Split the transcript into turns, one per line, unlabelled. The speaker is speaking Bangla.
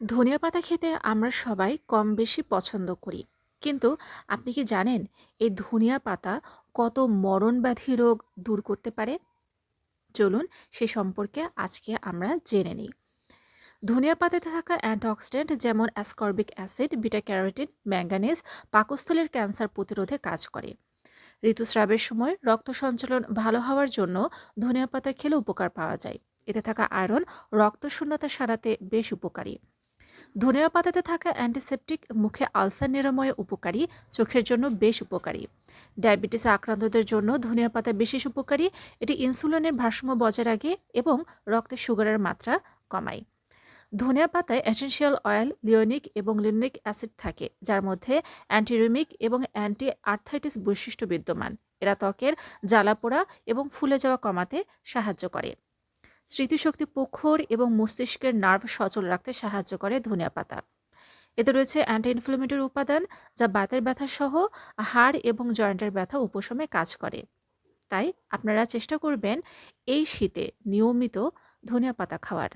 ধনিয়া পাতা খেতে আমরা সবাই কম বেশি পছন্দ করি। কিন্তু আপনি কি জানেন এই ধনিয়া পাতা কত মরণ ব্যাধি রোগ দূর করতে পারে? চলুন সে সম্পর্কে আজকে আমরা জেনে নিই। ধনিয়া পাতাতে থাকা অ্যান্টিঅক্সিডেন্ট যেমন ascorbic acid beta carotene manganese পাকস্থলীর ক্যান্সার প্রতিরোধে কাজ করে। ঋতুস্রাবের সময় রক্ত সঞ্চালন ভালো হওয়ার জন্য ধনিয়া পাতা খেলে উপকার পাওয়া যায়। এতে থাকা আয়রন রক্ত শূন্যতা সারাতে বেশ উপকারী। ধনিয়া পাতাতে থাকা অ্যান্টিসেপটিক মুখে আলসার নিরাময়ে উপকারী, চোখের জন্য বেশ উপকারী। ডায়াবেটিসে আক্রান্তদের জন্য ধনিয়া পাতা বিশেষ উপকারী, এটি ইনসুলিনের ভারসাম্য বজায় রাখে এবং রক্তে সুগারের মাত্রা কমায়। ধনিয়া পাতায় এসেনশিয়াল অয়েল লিওনিক এবং লিনোনিক অ্যাসিড থাকে, যার মধ্যে অ্যান্টিরিমিক এবং অ্যান্টি আর্থাইটিস বৈশিষ্ট্য বিদ্যমান। এরা ত্বকের জ্বালা পোড়া এবং ফুলে যাওয়া কমাতে সাহায্য করে। স্মৃতিশক্তি প্রখর এবং মস্তিষ্কের নার্ভ সচল রাখতে সাহায্য করে ধনিয়া পাতা। এতে রয়েছে অ্যান্টি ইনফ্লেমেটরি উপাদান, যা বাতের ব্যথা সহ হাড় এবং জয়েন্টের ব্যথা উপশমে কাজ করে। তাই আপনারা চেষ্টা করবেন এই শীতে নিয়মিত ধনিয়া পাতা খাওয়ার।